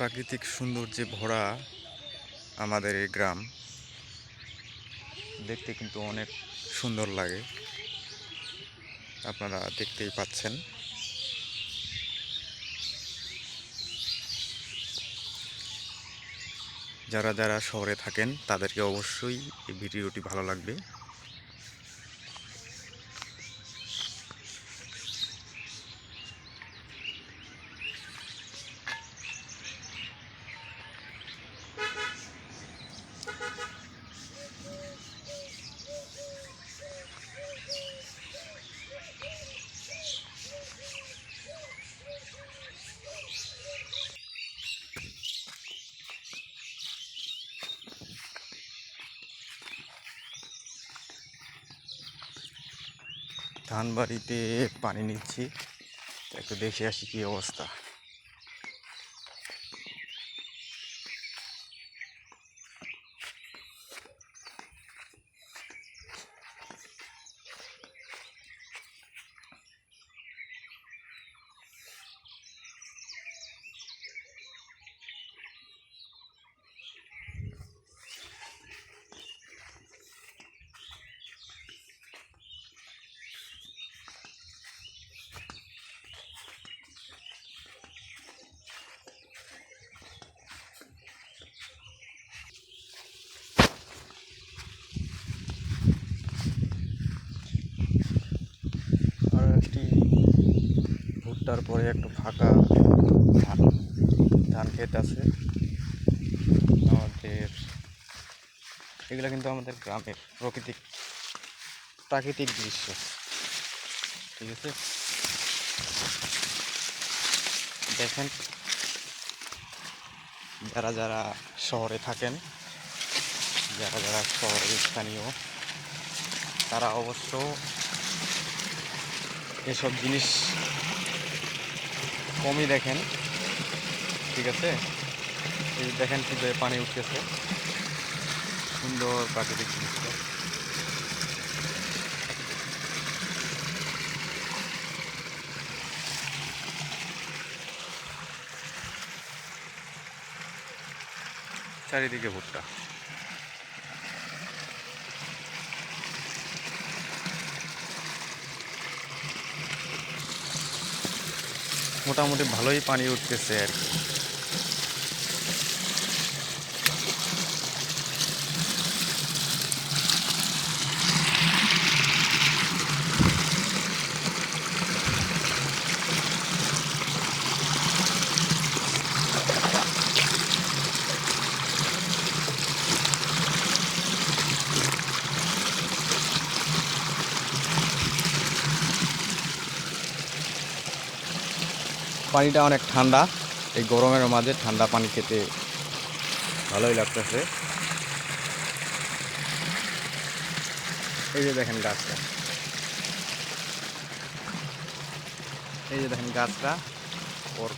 প্রাকৃতিক সৌন্দর্যে ভরা আমাদের এই গ্রাম। দেখতে কিন্তু অনেক সুন্দর লাগে। আপনারা দেখতেই পাচ্ছেন। যারা যারা শহরে থাকেন, তাদেরকে অবশ্যই এই ভিডিওটি ভালো লাগবে। ধান বাড়িতে পানি নিচ্ছি। একটু দেখে আসি কি অবস্থা। একটি ভুট্টার পরে একটু ফাঁকা ধান ধান ক্ষেত আছে। আমাদের এগুলো কিন্তু আমাদের গ্রামের প্রাকৃতিক প্রাকৃতিক দৃশ্য। ঠিক আছে? দেখেন, যারা যারা শহরে থাকেন, যারা যারা শহরের স্থানীয়, তারা অবশ্য এসব জিনিস কমই দেখেন। ঠিক আছে? এই দেখেন কীভাবে পানি উঠতেছে। সুন্দর প্রাকৃতিক দৃশ্য। চারিদিকে ভুট্টা। মোটামুটি ভালোই পানি উঠতেছে আর কি। পানিটা অনেক ঠান্ডা। এই গরমের মাঝে ঠান্ডা পানি খেতে ভালোই লাগতেছে। এই যে দেখেন গাছটা। এই যে দেখেন গাছটা। ওর,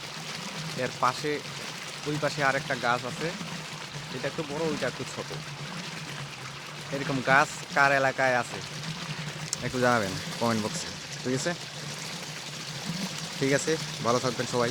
এর পাশে, ওই পাশে আরেকটা গাছ আছে। এটা একটু বড়, ওইটা একটু ছোট। এরকম গাছ কার এলাকায় আছে? একটু জানাবেন কমেন্ট বক্সে ঠিক আছে? ঠিক আছে ভালো থাকবেন সবাই।